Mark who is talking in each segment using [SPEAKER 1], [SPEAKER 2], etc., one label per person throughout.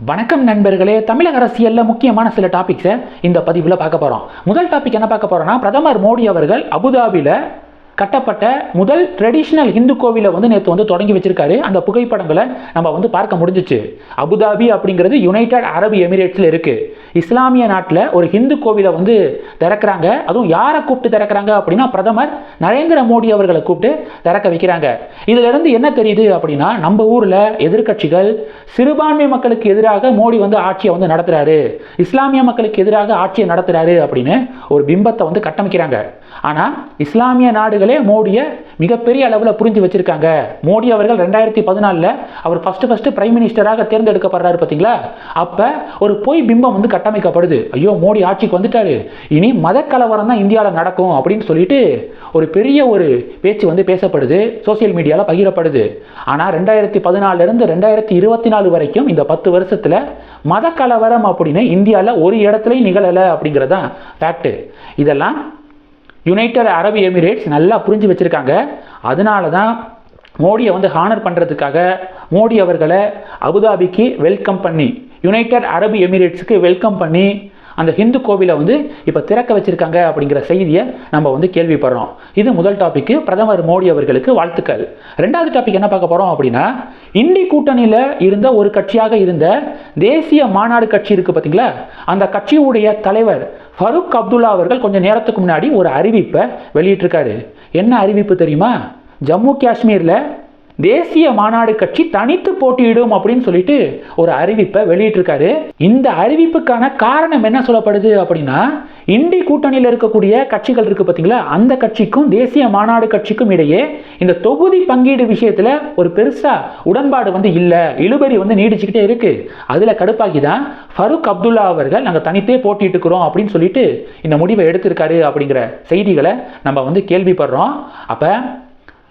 [SPEAKER 1] வணக்கம் நண்பர்களே தமிழக அரசியலில் முக்கியமான சில டாபிக்ஸை இந்த பதிவில் பார்க்க போகிறோம் முதல் டாபிக் என்ன பார்க்க போகிறோம்னா பிரதமர் மோடி அவர்கள் அபுதாபியில் கட்டப்பட்ட முதல் ட்ரெடிஷ்னல் ஹிந்து கோவிலை வந்து நேற்று வந்து தொடங்கி வச்சிருக்காரு. அந்த புகைப்படங்களை நம்ம வந்து பார்க்க முடிஞ்சிச்சு. அபுதாபி அப்படிங்கிறது யுனைடெட் அரபு எமிரேட்ஸில் இருக்கு. இஸ்லாமிய நாட்டில் ஒரு ஹிந்து கோவிலை வந்து திறக்கிறாங்க. அதுவும் யாரை கூப்பிட்டு திறக்கிறாங்க அப்படின்னா பிரதமர் நரேந்திர மோடி அவர்களை கூப்பிட்டு திறக்க வைக்கிறாங்க. இதுல இருந்து என்ன தெரியுது அப்படின்னா நம்ம ஊர்ல எதிர்க்கட்சிகள் சிறுபான்மை மக்களுக்கு எதிராக மோடி வந்து ஆட்சியை வந்து நடத்துறாரு. இஸ்லாமிய மக்களுக்கு எதிராக ஆட்சியை நடத்துறாரு அப்படின்னு ஒரு பிம்பத்தை வந்து கட்டமைக்கிறாங்க. ஆனா இஸ்லாமிய நாடுகள் மோடியை மிகப்பெரிய அளவில் புரிஞ்சு வச்சுருக்காங்க. மோடி அவர்கள் ரெண்டாயிரத்தி பதினாலில் அவர் ஃபஸ்ட்டு ஃபஸ்ட்டு பிரைம் மினிஸ்டராக தேர்ந்தெடுக்கப்படுறாரு பார்த்தீங்களா? அப்போ ஒரு பொய் பிம்பம் வந்து கட்டமைக்கப்படுது. ஐயோ மோடி ஆட்சிக்கு வந்துட்டாரு. இனி மத கலவரம் தான் இந்தியாவில் நடக்கும் அப்படின்னு சொல்லிட்டு ஒரு பெரிய ஒரு பேச்சு வந்து பேசப்படுது. சோசியல் மீடியாவில் பகிரப்படுது. ஆனால் ரெண்டாயிரத்தி பதினாலிருந்து ரெண்டாயிரத்தி இருபத்தி நாலு வரைக்கும் இந்த பத்து வருஷத்தில் மத கலவரம் அப்படின்னு இந்தியாவில் ஒரு இடத்துலையும் நிகழலை அப்படிங்கிறது தான் ஃபேக்ட்டு இதெல்லாம் யுனைடெட் அரபு எமிரேட்ஸ் நல்லா புரிஞ்சு வச்சுருக்காங்க. அதனால தான் மோடியை வந்து ஹானர் பண்ணுறதுக்காக மோடி அவர்களை அபுதாபிக்கு வெல்கம் பண்ணி யுனைடெட் அரபு எமிரேட்ஸுக்கு வெல்கம் பண்ணி அந்த ஹிந்து கோவிலை வந்து இப்போ திறக்க வச்சிருக்காங்க அப்படிங்கிற செய்தியை நம்ம வந்து கேள்விப்படுறோம். இது முதல் டாபிக் பிரதமர் மோடி அவர்களுக்கு வாழ்த்துக்கள். ரெண்டாவது டாபிக் என்ன பார்க்க போகிறோம் அப்படின்னா இந்தி கூட்டணியில் இருந்த ஒரு கட்சியாக இருந்த தேசிய மாநாடு கட்சி இருக்குது பார்த்தீங்களா அந்த கட்சியுடைய தலைவர் ஃபருக் அப்துல்லா அவர்கள் கொஞ்சம் நேரத்துக்கு முன்னாடி ஒரு அறிவிப்பை வெளியிட்டிருக்காரு. என்ன அறிவிப்பு தெரியுமா? ஜம்மு காஷ்மீரில் தேசிய மாநாடு கட்சி தனித்து போட்டியிடும் அப்படின்னு சொல்லிட்டு ஒரு அறிவிப்பை வெளியிட்டிருக்காரு. இந்த அறிவிப்புக்கான காரணம் என்ன சொல்லப்படுது அப்படின்னா இண்டி கூட்டணியில் இருக்கக்கூடிய கட்சிகள் இருக்கு பார்த்தீங்களா அந்த கட்சிக்கும் தேசிய மாநாடு கட்சிக்கும் இடையே இந்த தொகுதி பங்கீடு விஷயத்தில் ஒரு பெருசா உடன்பாடு வந்து இல்லை. இழுபறி வந்து நீடிச்சுக்கிட்டே இருக்கு. அதில் கடுப்பாக்கி தான் ஃபருக் அப்துல்லா அவர்கள் நாங்கள் தனித்தே போட்டிட்டுக்கிறோம் அப்படின்னு சொல்லிட்டு இந்த முடிவை எடுத்திருக்காரு அப்படிங்கிற செய்திகளை நம்ம வந்து கேள்விப்படுறோம். அப்போ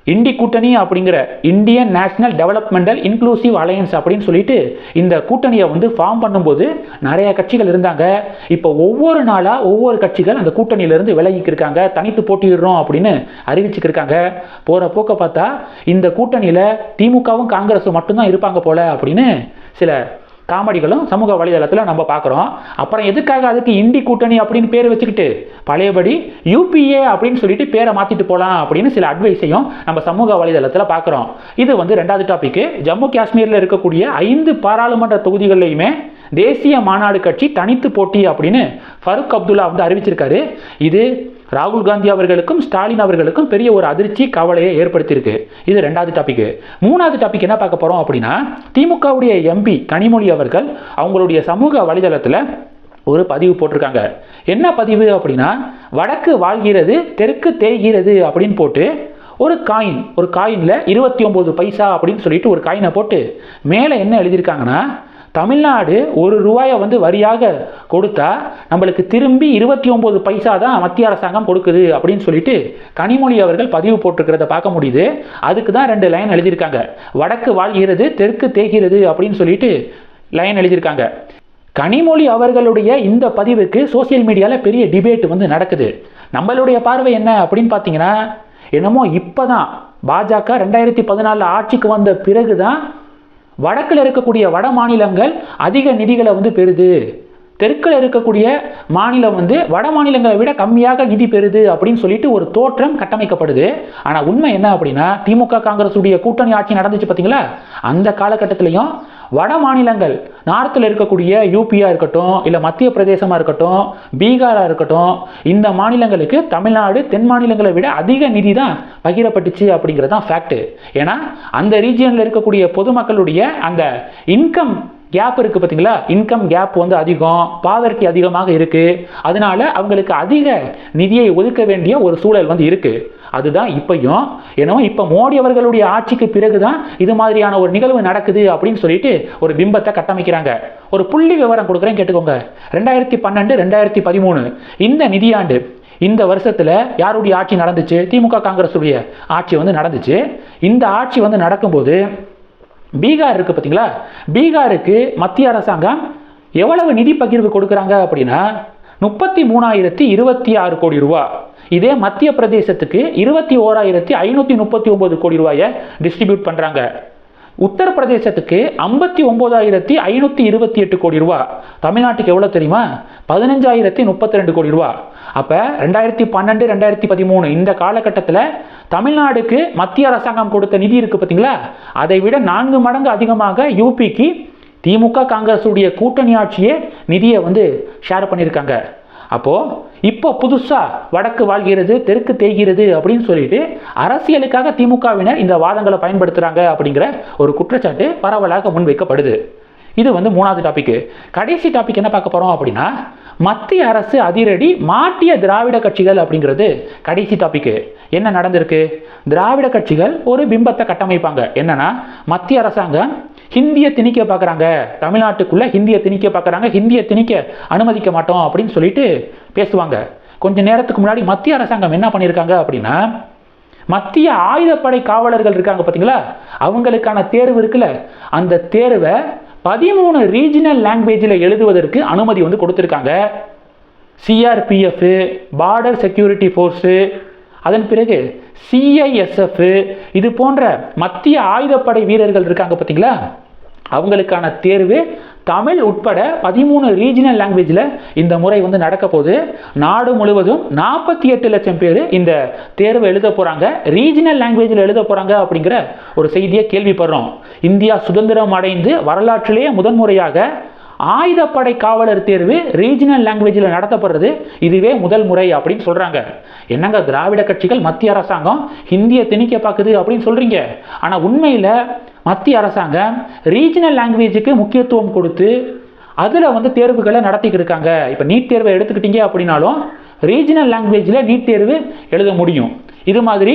[SPEAKER 1] இண்டி கூட்டணி அப்படிங்கிற Indian national developmental inclusive alliance அப்படின்னு சொல்லிட்டு இந்த கூட்டணியை வந்து ஃபார்ம் பண்ணும்போது நிறைய கட்சிகள் இருந்தாங்க. இப்போ ஒவ்வொரு நாளாக ஒவ்வொரு கட்சிகள் அந்த கூட்டணியிலேருந்து விலகிக்கு இருக்காங்க தனித்து போட்டியிடுறோம் அப்படின்னு அறிவிச்சுக்கிருக்காங்க. போகிற போக்க பார்த்தா இந்த கூட்டணியில் திமுகவும் காங்கிரஸும் மட்டும்தான் இருப்பாங்க போல அப்படின்னு சில காமெடிகளும் சமூக வலைதளத்தில் நம்ம பார்க்குறோம். அப்புறம் எதுக்காக அதுக்கு இண்டி கூட்டணி அப்படின்னு பேர் வச்சுக்கிட்டு பழையபடி யூபிஏ அப்படின்னு சொல்லிட்டு பேரை மாற்றிட்டு போகலாம் அப்படின்னு சில அட்வைஸையும் நம்ம சமூக வலைதளத்தில் பார்க்குறோம் இது வந்து ரெண்டாவது டாப்பிக்கு ஜம்மு காஷ்மீரில் இருக்கக்கூடிய ஐந்து பாராளுமன்ற தொகுதிகள்லையுமே தேசிய மாநாடு கட்சி தனித்து போட்டி அப்படின்னு ஃபருக் அப்துல்லா வந்து அறிவிச்சிருக்காரு. இது ராகுல் காந்தி அவர்களுக்கும் ஸ்டாலின் அவர்களுக்கும் பெரிய ஒரு அதிர்ச்சி கவலையை ஏற்படுத்தியிருக்கு. இது ரெண்டாவது டாபிக் மூணாவது டாபிக் என்ன பார்க்க போகிறோம் அப்படின்னா திமுகவுடைய எம்பி கனிமொழி அவர்கள் அவங்களுடைய சமூக வலைதளத்தில் ஒரு பதிவு போட்டிருக்காங்க. என்ன பதிவு அப்படின்னா வடக்கு வாழ்கிறது தெற்கு தேய்கிறது அப்படின்னு போட்டு ஒரு காயின் ஒரு காயினில் இருபத்தி ஒம்பது பைசா அப்படின்னு சொல்லிட்டு ஒரு காயினை போட்டு மேலே என்ன எழுதியிருக்காங்கன்னா தமிழ்நாடு ஒரு ரூபாயை வந்து வரியாக கொடுத்தா நம்மளுக்கு திரும்பி இருபத்தி ஒம்பது பைசா தான் மத்திய அரசாங்கம் கொடுக்குது அப்படின்னு சொல்லிட்டு கனிமொழி அவர்கள் பதிவு போட்டிருக்கிறத பார்க்க முடியுது. அதுக்கு தான் ரெண்டு லைன் எழுதியிருக்காங்க. வடக்கு வாழ்கிறது தெற்கு தேய்கிறது அப்படின்னு சொல்லிட்டு லைன் எழுதியிருக்காங்க. கனிமொழி அவர்களுடைய இந்த பதிவுக்கு சோசியல் மீடியாவில் பெரிய டிபேட் வந்து நடக்குது. நம்மளுடைய பார்வை என்ன அப்படின்னு பார்த்தீங்கன்னா என்னமோ இப்போ தான் பாஜக ரெண்டாயிரத்தி பதினாலில் ஆட்சிக்கு வந்த பிறகு தான் வடக்கில் இருக்கக்கூடிய வட மாநிலங்கள் அதிக நிதிகளை வந்து பெறுது. தெற்கில் இருக்கக்கூடிய மாநிலம் வந்து வட மாநிலங்களை விட கம்மியாக நிதி பெறுது அப்படின்னு சொல்லிட்டு ஒரு தோற்றம் கட்டமைக்கப்படுது. ஆனால் உண்மை என்ன அப்படின்னா திமுக காங்கிரஸுடைய கூட்டணி ஆட்சி நடந்துச்சு பார்த்தீங்களா? அந்த காலகட்டத்திலையும் வட மாநிலங்கள் நார்த்தில் இருக்கக்கூடிய யூபியாக இருக்கட்டும் இல்லை மத்திய பிரதேசமாக இருக்கட்டும் பீகாராக இருக்கட்டும் இந்த மாநிலங்களுக்கு தமிழ்நாடு தென் மாநிலங்களை விட அதிக நிதி தான் பகிரப்பட்டுச்சு அப்படிங்கிறது தான் ஃபேக்ட்டு ஏன்னா அந்த ரீஜியனில் இருக்கக்கூடிய பொதுமக்களுடைய அந்த இன்கம் கேப் இருக்குது பார்த்தீங்களா? இன்கம் கேப் வந்து அதிகம் பாவர்ட்டி அதிகமாக இருக்குது அதனால அவங்களுக்கு அதிக நிதியை ஒதுக்க வேண்டிய ஒரு சூழல் வந்து இருக்குது அதுதான் இப்பையும் ஏன்னா இப்போ மோடி அவர்களுடைய ஆட்சிக்கு பிறகு தான் இது மாதிரியான ஒரு நிகழ்வு நடக்குது அப்படின்னு சொல்லிட்டு ஒரு பிம்பத்தை கட்டமைக்கிறாங்க. ஒரு புள்ளி விவரம் கொடுக்குறேன் கேட்டுக்கோங்க. ரெண்டாயிரத்தி பன்னெண்டு ரெண்டாயிரத்தி பதிமூணு. இந்த நிதியாண்டு இந்த வருஷத்தில் யாருடைய ஆட்சி நடந்துச்சு? திமுக காங்கிரஸுடைய ஆட்சி வந்து நடந்துச்சு. இந்த ஆட்சி வந்து நடக்கும்போது பீகார் இருக்குது பார்த்தீங்களா பீகாருக்கு மத்திய அரசாங்கம் எவ்வளவு நிதி பகிர்வு கொடுக்குறாங்க அப்படின்னா முப்பத்தி மூணாயிரத்தி இருபத்தி ஆறு கோடி ரூபா. இதே மத்திய பிரதேசத்துக்கு இருபத்தி ஓராயிரத்தி ஐநூற்றி முப்பத்தி ஒம்பது கோடி ரூபாயை டிஸ்ட்ரிபியூட் பண்ணுறாங்க உத்தரப்பிரதேசத்துக்கு ஐம்பத்தி ஒம்பதாயிரத்தி ஐநூற்றி இருபத்தி எட்டு கோடி ரூபா. தமிழ்நாட்டுக்கு எவ்வளோ தெரியுமா? பதினஞ்சாயிரத்தி முப்பத்தி ரெண்டு கோடி ரூபா. அப்போ ரெண்டாயிரத்தி பன்னெண்டு ரெண்டாயிரத்தி பதிமூணு இந்த காலகட்டத்தில் தமிழ்நாடுக்கு மத்திய அரசாங்கம் கொடுத்த நிதி இருக்குது பார்த்தீங்களா? அதை விட நான்கு மடங்கு அதிகமாக யூபிக்கு திமுக காங்கிரஸுடைய கூட்டணி ஆட்சியே நிதியை வந்து ஷேர் பண்ணியிருக்காங்க. அப்போது இப்போ புதுசாக வடக்கு வாழ்கிறது தெற்கு தேய்கிறது அப்படின்னு சொல்லிட்டு அரசியலுக்காக திமுகவினர் இந்த வாதங்களை பயன்படுத்துகிறாங்க அப்படிங்கிற ஒரு குற்றச்சாட்டு பரவலாக முன்வைக்கப்படுது. இது வந்து மூணாவது டாபிக் கடைசி டாபிக் என்ன பார்க்க போகிறோம் அப்படின்னா மத்திய அரசு அதிரடி மாட்டிய திராவிட கட்சிகள் அப்படிங்கிறது கடைசி டாபிக் என்ன நடந்திருக்கு? திராவிட கட்சிகள் ஒரு பிம்பத்தை கட்டமைப்பாங்க. என்னன்னா மத்திய அரசாங்கம் ஹிந்தியை திணிக்க பார்க்குறாங்க. தமிழ்நாட்டுக்குள்ளே ஹிந்தியை திணிக்க பார்க்குறாங்க. ஹிந்தியை திணிக்க அனுமதிக்க மாட்டோம் அப்படின்னு சொல்லிட்டு பேசுவாங்க. கொஞ்ச நேரத்துக்கு முன்னாடி மத்திய அரசாங்கம் என்ன பண்ணியிருக்காங்க அப்படின்னா மத்திய ஆயுதப்படை காவலர்கள் இருக்காங்க பார்த்தீங்களா அவங்களுக்கான தேர்வு இருக்குல்ல? அந்த தேர்வை பதிமூணு ரீஜினல் லாங்குவேஜில் எழுதுவதற்கு அனுமதி வந்து கொடுத்துருக்காங்க. சிஆர்பிஎஃப் பார்டர் செக்யூரிட்டி ஃபோர்ஸு அதன் பிறகு சிஐஎஸ்எஃப் இது போன்ற மத்திய ஆயுதப்படை வீரர்கள் இருக்காங்க பார்த்தீங்களா அவங்களுக்கான தேர்வு தமிழ் உட்பட பதிமூணு ரீஜினல் லாங்குவேஜில் இந்த முறை வந்து நடக்க போகுது. நாடு முழுவதும் நாற்பத்தி எட்டு லட்சம் பேர் இந்த தேர்வை எழுத போகிறாங்க ரீஜினல் லாங்குவேஜில் எழுத போகிறாங்க அப்படிங்கிற ஒரு செய்தியை கேள்விப்படுறோம். இந்தியா சுதந்திரம் அடைந்து வரலாற்றிலேயே முதன்முறையாக ஆயுதப்படை காவலர் தேர்வு ரீஜினல் லாங்குவேஜில் நடத்தப்படுறது. இதுவே முதல் முறை அப்படின்னு சொல்கிறாங்க என்னங்க திராவிட கட்சிகள் மத்திய அரசாங்கம்? ஹிந்தியை திணிக்க பார்க்குது அப்படின்னு சொல்கிறீங்க ஆனால் உண்மையில் மத்திய அரசாங்கம் ரீஜினல் லாங்குவேஜுக்கு முக்கியத்துவம் கொடுத்து அதில் வந்து தேர்வுகளை நடத்திக்கிட்டு இருக்காங்க. இப்போ நீட் தேர்வை எடுத்துக்கிட்டீங்க அப்படின்னாலும் ரீஜினல் லாங்குவேஜில் நீட் தேர்வு எழுத முடியும். இது மாதிரி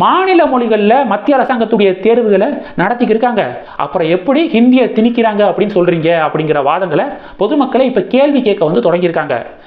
[SPEAKER 1] மாநில மொழிகளில் மத்திய அரசாங்கத்துடைய தேர்வுகளை நடத்திக்கிட்டு இருக்காங்க. அப்புறம் எப்படி ஹிந்தியை திணிக்கிறாங்க அப்படின்னு சொல்கிறீங்க அப்படிங்கிற வாதங்களை பொதுமக்களை இப்போ கேள்வி கேட்க வந்து தொடங்கியிருக்காங்க.